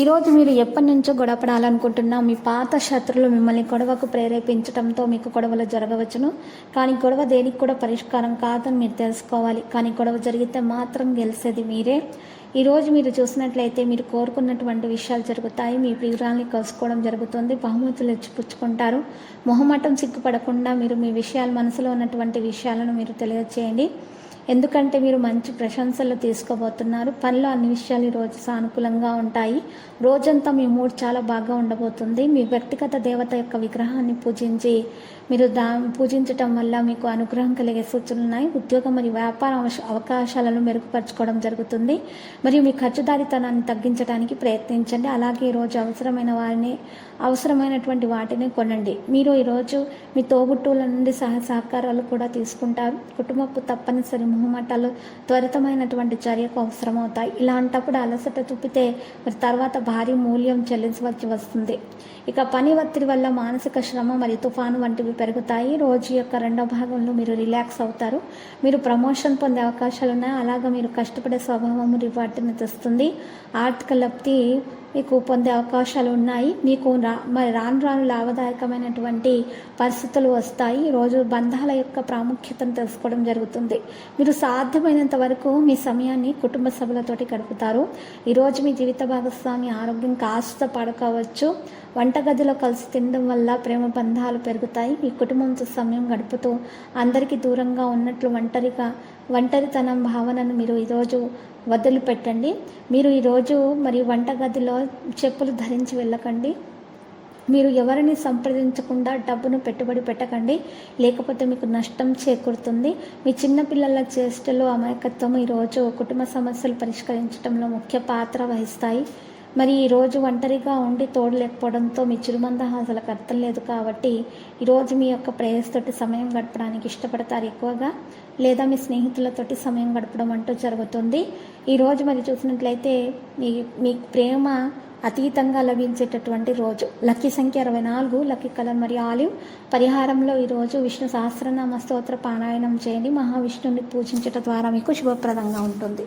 ఈరోజు మీరు ఎప్పటి నుంచో గొడవపడాలనుకుంటున్నా మీ పాత శత్రులు మిమ్మల్ని గొడవకు ప్రేరేపించడంతో మీకు గొడవలు జరగవచ్చును. కానీ గొడవ దేనికి కూడా పరిష్కారం కాదని మీరు తెలుసుకోవాలి. కానీ గొడవ జరిగితే మాత్రం గెలిచేది మీరే. ఈరోజు మీరు చూసినట్లయితే మీరు కోరుకున్నటువంటి విషయాలు జరుగుతాయి. మీ ప్రియురాల్ని కలుసుకోవడం జరుగుతుంది. బహుమతులు ఇచ్చిపుచ్చుకుంటారు మొహమాటం సిగ్గుపడకుండా మీరు మీ విషయాలు మనసులో ఉన్నటువంటి విషయాలను మీరు తెలియజేయండి ఎందుకంటే మీరు మంచి ప్రశంసలు తీసుకోబోతున్నారు పనిలో అన్ని విషయాలు ఈరోజు సానుకూలంగా ఉంటాయి. రోజంతా మీ మూడ్ చాలా బాగా ఉండబోతుంది. మీ వ్యక్తిగత దేవత యొక్క విగ్రహాన్ని పూజించి మీరు దా పూజించటం వల్ల మీకు అనుగ్రహం కలిగే సూచనలు ఉన్నాయి. ఉద్యోగం మరియు వ్యాపార అవకాశాలను మెరుగుపరచుకోవడం జరుగుతుంది. మరియు మీ ఖర్చుదారితనాన్ని తగ్గించడానికి ప్రయత్నించండి. అలాగే ఈరోజు అవసరమైన వారిని అవసరమైనటువంటి వాటిని కొనండి. మీరు ఈరోజు మీ తోబుట్టువుల నుండి సహ సహకారాలు కూడా తీసుకుంటారు. కుటుంబపు తప్పనిసరి మొహమాటాలు త్వరితమైనటువంటి చర్యకు అవసరమవుతాయి. ఇలాంటప్పుడు అలసట చూపితే మరి తర్వాత భారీ మూల్యం చెల్లించవలసి వస్తుంది. ఇక పని ఒత్తిడి వల్ల మానసిక శ్రమ మరియు తుఫాను వంటివి పెరుగుతాయి. రోజు యొక్క రెండో భాగంలో మీరు రిలాక్స్ అవుతారు. మీరు ప్రమోషన్ పొందే అవకాశాలు ఉన్నాయి అలాగే మీరు కష్టపడే స్వభావం రివార్డుని తెస్తుంది. ఆర్థిక లబ్ధి మీకు పొందే అవకాశాలు ఉన్నాయి మీకు రా మరి రాను రాను లాభదాయకమైనటువంటి పరిస్థితులు వస్తాయి. రోజు బంధాల యొక్క ప్రాముఖ్యతను తెలుసుకోవడం జరుగుతుంది. మీరు సాధ్యమైనంత వరకు మీ సమయాన్ని కుటుంబ సభ్యులతోటి గడుపుతారు. ఈరోజు మీ జీవిత భాగస్వామి ఆరోగ్యం కాస్త పడుకోవచ్చు. వంటగదిలో కలిసి తినడం వల్ల ప్రేమ బంధాలు పెరుగుతాయి. మీ కుటుంబంతో సమయం గడుపుతూ అందరికీ దూరంగా ఉన్నట్లు ఒంటరిగా ఒంటరితనం భావనను మీరు ఈరోజు వదిలిపెట్టండి. మీరు ఈరోజు మరి వంటగదిలో చెప్పులు ధరించి వెళ్ళకండి. మీరు ఎవరిని సంప్రదించకుండా డబ్బును పెట్టుబడి పెట్టకండి. లేకపోతే మీకు నష్టం చేకూరుతుంది. మీ చిన్నపిల్లల చేష్టలు అమాయకత్వం ఈరోజు కుటుంబ సమస్యలు పరిష్కరించడంలో ముఖ్య పాత్ర వహిస్తాయి. మరి ఈరోజు ఒంటరిగా ఉండి తోడు లేకపోవడంతో మీ చిరుమంద అసలు అర్థం లేదు కాబట్టి ఈరోజు మీ యొక్క ప్రేయస్తోటి సమయం గడపడానికి ఇష్టపడతారు ఎక్కువగా లేదా మీ స్నేహితులతోటి సమయం గడపడం అంటూ జరుగుతుంది. ఈరోజు మరి చూసినట్లయితే మీ మీ ప్రేమ అతీతంగా లభించేటటువంటి రోజు. లక్కీ సంఖ్య అరవై నాలుగు లక్కీ కలర్ మరియు ఆలివ్. పరిహారంలో ఈరోజు విష్ణు సహస్రనామ స్తోత్ర పారాయణం చేయండి. మహావిష్ణువుని పూజించడం ద్వారా మీకు శుభప్రదంగా ఉంటుంది.